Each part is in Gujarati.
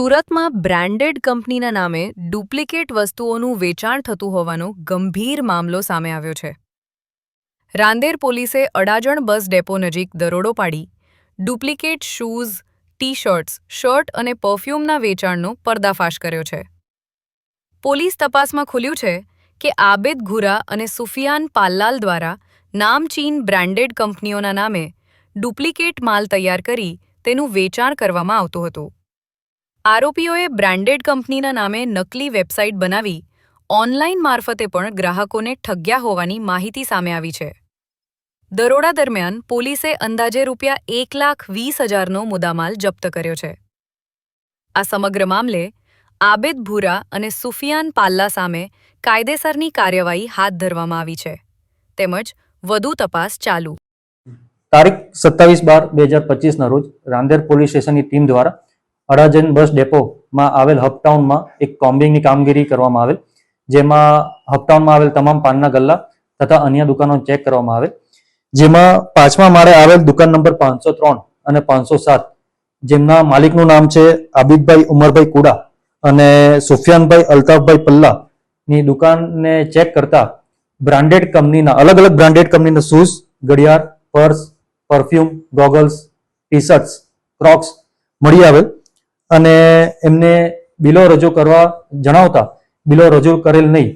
સુરતમાં બ્રાન્ડેડ કંપનીના નામે ડુપ્લિકેટ વસ્તુઓનું વેચાણ થતું હોવાનો ગંભીર મામલો સામે આવ્યો છે. રાંદેર પોલીસે અડાજણ બસ ડેપો નજીક દરોડો પાડી, duplicate shoes T shirts shirt અને પરફ્યુમના વેચાણનો પર્દાફાશ કર્યો છે. પોલીસ તપાસમાં ખુલ્યું છે કે આબેદ ઘુરા અને સુફિયાન પાલ્લાલ દ્વારા નામચીન બ્રાન્ડેડ કંપનીઓના નામે ડુપ્લિકેટ માલ તૈયાર કરી તેનું વેચાણ કરવામાં આવતું હતું. આરોપીઓએ બ્રાન્ડેડ કંપનીના નામે નકલી વેબસાઇટ બનાવી, ઓનલાઇન મારફતે પણ ગ્રાહકોને ઠગ્યા હોવાની માહિતી સામે આવી છે. દરોડા દરમિયાન પોલીસે અંદાજે રૂપિયા એક લાખ વીસ હજારનો મુદ્દામાલ જપ્ત કર્યો છે. આ સમગ્ર મામલે આબેદ ભૂરા અને સુફિયાન પાલ્લા સામે કાયદેસરની કાર્યવાહી હાથ ધરવામાં આવી છે. તેમજ વધુ તપાસ ચાલુ. તારીખ સત્તાવીસ બાર બે હજાર પચીસના રોજ રાંદેર પોલીસ સ્ટેશનની ટીમ દ્વારા અડાજણ બસ ડેપોમાં આવેલ હપટાઉનમાં એક કોમ્બિંગની કામગીરી કરવામાં આવેલ, જેમાં હપટાઉનમાં આવેલ તમામ પાનના ગલ્લા તથા અન્ય દુકાનો ચેક કરવામાં આવેલ. જેમાં પાંચમા માળે આવેલ દુકાન નંબર પાંચસો ત્રણ અને પાંચસો સાત, જેમના માલિકનું નામ છે આબિદભાઈ ઉમરભાઈ કુડા અને સુફિયાનભાઈ અલ્તાફભાઈ પલ્લાની દુકાનને ચેક કરતા બ્રાન્ડેડ કંપનીના, અલગ અલગ બ્રાન્ડેડ કંપનીના શૂઝ, ઘડિયાળ, purse, perfume, goggles T shirts crocs મળી આવેલ. અને એમને બિલો રજૂ કરવા જણાવતા, બિલો રજૂ કરેલ નહીં.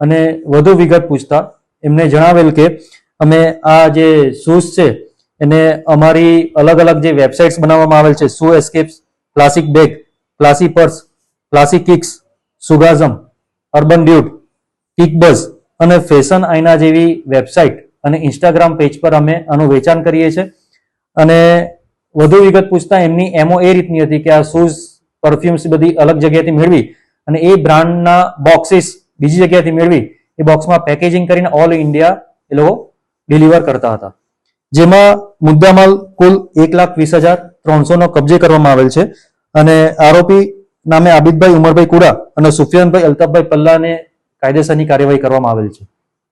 અને વધુ વિગત પૂછતા, એમને જણાવેલ કે અમે આ જે શૂઝ છે, એને અમારી અલગ અલગ જે વેબસાઇટ્સ બનાવવામાં આવેલ છે, shoe escapes classic bag classy purse classic kicks, સુગાઝમ, urban ડ્યુટ kickbuzz અને ફેશન આઈના જેવી વેબસાઇટ અને ઇન્સ્ટાગ્રામ પેજ પર અમે આનું વેચાણ કરીએ છીએ. અને વધુ વિગત પૂછતા એમની એમઓ એ રીતની હતી કે આ શૂઝ પરફ્યુમ્સ બધી અલગ જગ્યાએથી મેળવી અને એ બ્રાન્ડના બોક્સીસ બીજી જગ્યાએથી મેળવી, એ બોક્સમાં પેકેજિંગ કરીને ઓલ ઇન્ડિયા એ લોકો ડિલિવર કરતા હતા. જેમાં મુદ્દામાલ કુલ એક લાખ વીસ હજાર ત્રણસોનો કબજે કરવામાં આવેલ છે અને આરોપી નામે આબિદભાઈ ઉમરભાઈ કુડા અને સુફિયાનભાઈ અલ્તાફભાઈ પલ્લાને કાયદેસરની કાર્યવાહી કરવામાં આવેલ છે.